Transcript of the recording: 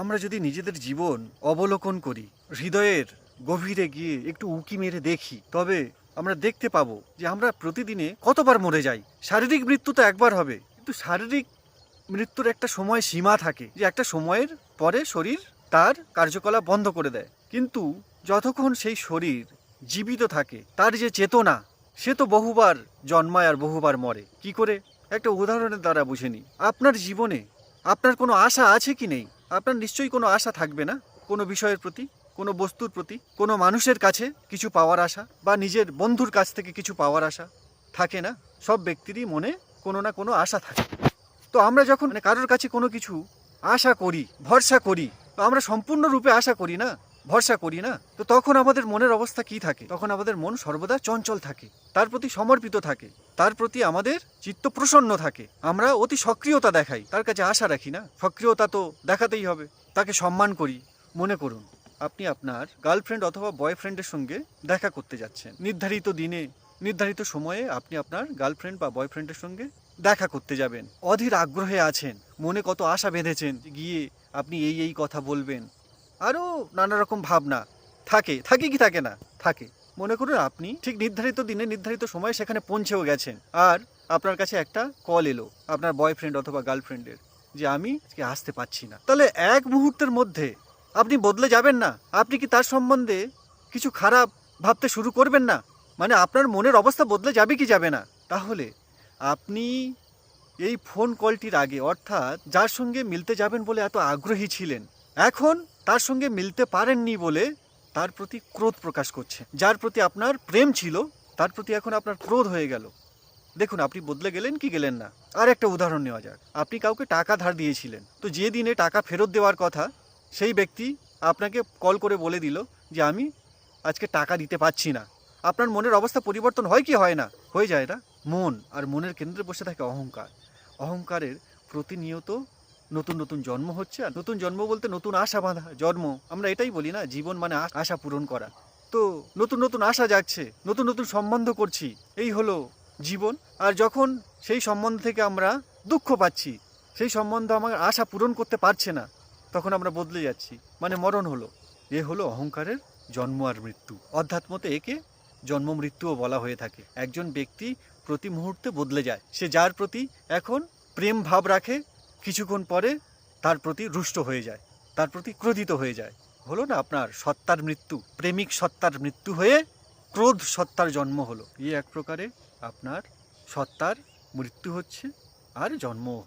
আমরা যদি নিজেদের জীবন অবলোকন করি, হৃদয়ের গভীরে গিয়ে একটু উকি মেরে দেখি, তবে আমরা দেখতে পাবো যে আমরা প্রতিদিনে কতবার মরে যাই। শারীরিক মৃত্যু তো একবার হবে, কিন্তু শারীরিক মৃত্যুর একটা সময় সীমা থাকে, যে একটা সময়ের পরে শরীর তার কার্যকলাপ বন্ধ করে দেয়। কিন্তু যতক্ষণ সেই শরীর জীবিত থাকে, তার যে চেতনা, সে তো বহুবার জন্মায় আর বহুবার মরে। কি করে? একটা উদাহরণের দ্বারা বুঝে নিই। আপনার জীবনে আপনার কোনো আশা আছে কি নেই? আপনার নিশ্চয়ই কোনো আশা থাকবে না? কোনো বিষয়ের প্রতি, কোনো বস্তুর প্রতি, কোনো মানুষের কাছে কিছু পাওয়ার আশা বা নিজের বন্ধুর কাছ থেকে কিছু পাওয়ার আশা থাকে না? সব ব্যক্তিরই মনে কোনো না কোনো আশা থাকে। তো আমরা যখন মানে কারোর কাছে কোনো কিছু আশা করি, ভরসা করি, তো আমরা সম্পূর্ণরূপে আশা করি না? ভরসা করি, না? তো তখন আমাদের মনের অবস্থা কি থাকে? তখন আমাদের মন সর্বদা চঞ্চল থাকে, তার প্রতি সমর্পিত থাকে, তার প্রতি আমাদের চিত্ত প্রসন্ন থাকে, আমরা অতি সক্রিয়তা দেখাই, তার কাছে আশা রাখি, না? সক্রিয়তা তো দেখাতেই হবে, তাকে সম্মান করি, মনে করুন। আপনি আপনার গার্লফ্রেন্ড অথবা বয়ফ্রেন্ডের সঙ্গে দেখা করতে যাচ্ছেন, নির্ধারিত দিনে, নির্ধারিত সময়ে আপনি আপনার গার্লফ্রেন্ড বা বয়ফ্রেন্ডের সঙ্গে দেখা করতে যাবেন, অধীর আগ্রহে আছেন, মনে কত আশা বেঁধেছেন গিয়ে আপনি এই এই কথা বলবেন আরও নানা রকম ভাবনা। থাকে থাকে কি থাকে না? থাকে। মনে করুন আপনি ঠিক নির্ধারিত দিনে নির্ধারিত সময়ে সেখানে পৌঁছেও গেছেন। আর আপনার কাছে একটা কল এলো, আপনার বয়ফ্রেন্ড অথবা গার্লফ্রেন্ডের যে আমি আজকে আসতে পারছি না। তাহলে এক মুহূর্তের মধ্যে আপনি বদলে যাবেন না? আপনি কি তার সম্বন্ধে কিছু খারাপ ভাবতে শুরু করবেন না? মানে আপনার মনের অবস্থা বদলে যাবে কি যাবে না? তাহলে আপনি এই ফোন কলটির আগে অর্থাৎ যার সঙ্গে মিলতে যাবেন বলে এত আগ্রহী ছিলেন, এখন তার সঙ্গে মিলতে পারেননি বলে তার প্রতি ক্রোধ প্রকাশ করছে। যার প্রতি আপনার প্রেম ছিল, তার প্রতি এখন আপনার ক্রোধ হয়ে গেল। দেখুন, আপনি বদলে গেলেন কি গেলেন না। আর একটা উদাহরণ নেওয়া যাক। আপনি কাউকে টাকা ধার দিয়েছিলেন, তো যে দিনে টাকা ফেরত দেওয়ার কথা, সেই ব্যক্তি আপনাকে কল করে বলে দিল যে, আমি আজকে টাকা দিতে পারছি না। আপনার মনের অবস্থা পরিবর্তন হয় কি হয় না? হয়ে যায় না মন, আর মনের কেন্দ্রে বসে থাকে অহংকার। অহংকারের প্রতিনিয়ত নতুন নতুন জন্ম হচ্ছে আর নতুন জন্ম বলতে নতুন আশা বাঁধা, জন্ম। আমরা এটাই বলি না, জীবন মানে আশা পূরণ করা। তো নতুন নতুন আশা জাগছে, নতুন নতুন সম্বন্ধ করছি, এই হলো জীবন। আর যখন সেই সম্বন্ধ থেকে আমরা দুঃখ পাচ্ছি, সেই সম্বন্ধ আমার আশা পূরণ করতে পারছে না, তখন আমরা বদলে যাচ্ছি। মানে মরণ হলো। এ হলো অহংকারের জন্ম আর মৃত্যু। অধ্যাত্মতে একে জন্ম মৃত্যুও বলা হয়ে থাকে। একজন ব্যক্তি প্রতি মুহূর্তে বদলে যায়। সে যার প্রতি এখন প্রেম ভাব রাখে কিছুক্ষণ পরে তার প্রতি রুষ্ট হয়ে যায়, তার প্রতি ক্রোধিত হয়ে যায়। হলো না আপনার সত্তার মৃত্যু, প্রেমিক সত্তার মৃত্যু হয়ে ক্রোধ সত্তার জন্ম হলো। এই এক প্রকারে আপনার সত্তার মৃত্যু হচ্ছে আর জন্মও